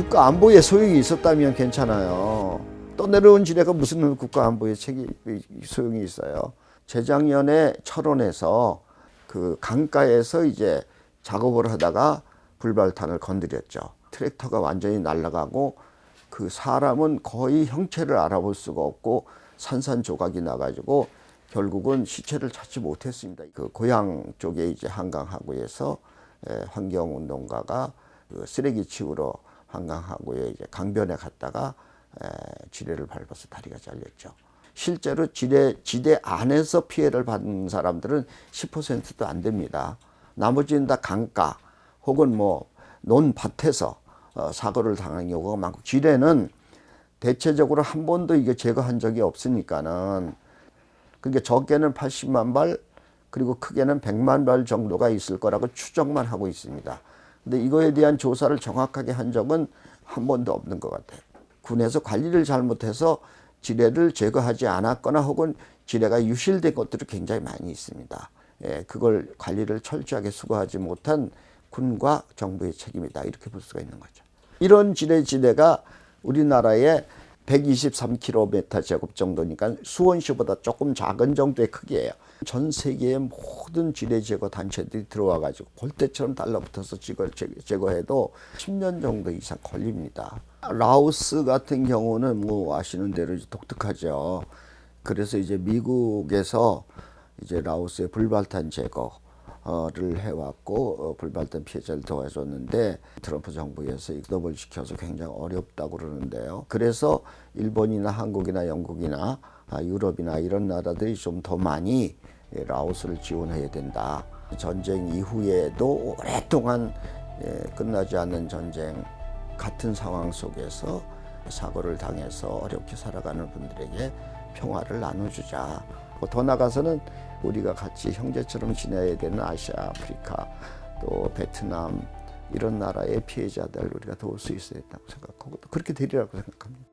국가 안보에 소용이 있었다면 괜찮아요. 떠내려온 지뢰가 무슨 국가 안보에 책이 소용이 있어요. 재작년에 철원에서 그 강가에서 이제 작업을 하다가 불발탄을 건드렸죠. 트랙터가 완전히 날아가고 그 사람은 거의 형체를 알아볼 수가 없고 산산조각이 나가지고 결국은 시체를 찾지 못했습니다. 그 고향 쪽에 이제 한강하구에서 에, 환경운동가가 그 쓰레기 치우러 한강하구에 이제 강변에 갔다가 에, 지뢰를 밟아서 다리가 잘렸죠. 실제로 지뢰 지대 안에서 피해를 받는 사람들은 10%도 안 됩니다. 나머지는 다 강가 혹은 뭐 논밭에서 어, 사고를 당한 경우가 많고 지뢰는 대체적으로 한 번도 이게 제거한 적이 없으니까는 그러니까 적게는 80만 발 그리고 크게는 100만 발 정도가 있을 거라고 추정만 하고 있습니다. 근데 이거에 대한 조사를 정확하게 한 적은 한 번도 없는 것 같아요. 군에서 관리를 잘못해서 지뢰를 제거하지 않았거나 혹은 지뢰가 유실된 것들이 굉장히 많이 있습니다. 예, 그걸 관리를 철저하게 수거하지 못한 군과 정부의 책임이다 이렇게 볼 수가 있는 거죠. 이런 지뢰 지대가 우리나라에 123km 제곱 정도니까 수원시보다 조금 작은 정도의 크기예요. 전 세계의 모든 지뢰 제거 단체들이 들어와 가지고 볼때처럼 달라붙어서 제거, 제거해도 10년 정도 이상 걸립니다. 라오스 같은 경우는 뭐 아시는 대로 독특하죠. 그래서 이제 미국에서 이제 라오스의 불발탄 제거 를 해왔고 어, 불발탄 피해자를 도와줬는데 트럼프 정부에서 스톱을 시켜서 굉장히 어렵다고 그러는데요. 그래서 일본이나 한국이나 영국이나 아, 유럽이나 이런 나라들이 좀 더 많이 예, 라오스를 지원해야 된다. 전쟁 이후에도 오랫동안 예, 끝나지 않는 전쟁 같은 상황 속에서 사고를 당해서 어렵게 살아가는 분들에게 평화를 나눠주자. 뭐 더 나가서는 우리가 같이 형제처럼 지내야 되는 아시아, 아프리카, 또 베트남 이런 나라의 피해자들 우리가 도울 수 있어야 된다고 생각하고 그렇게 되리라고 생각합니다.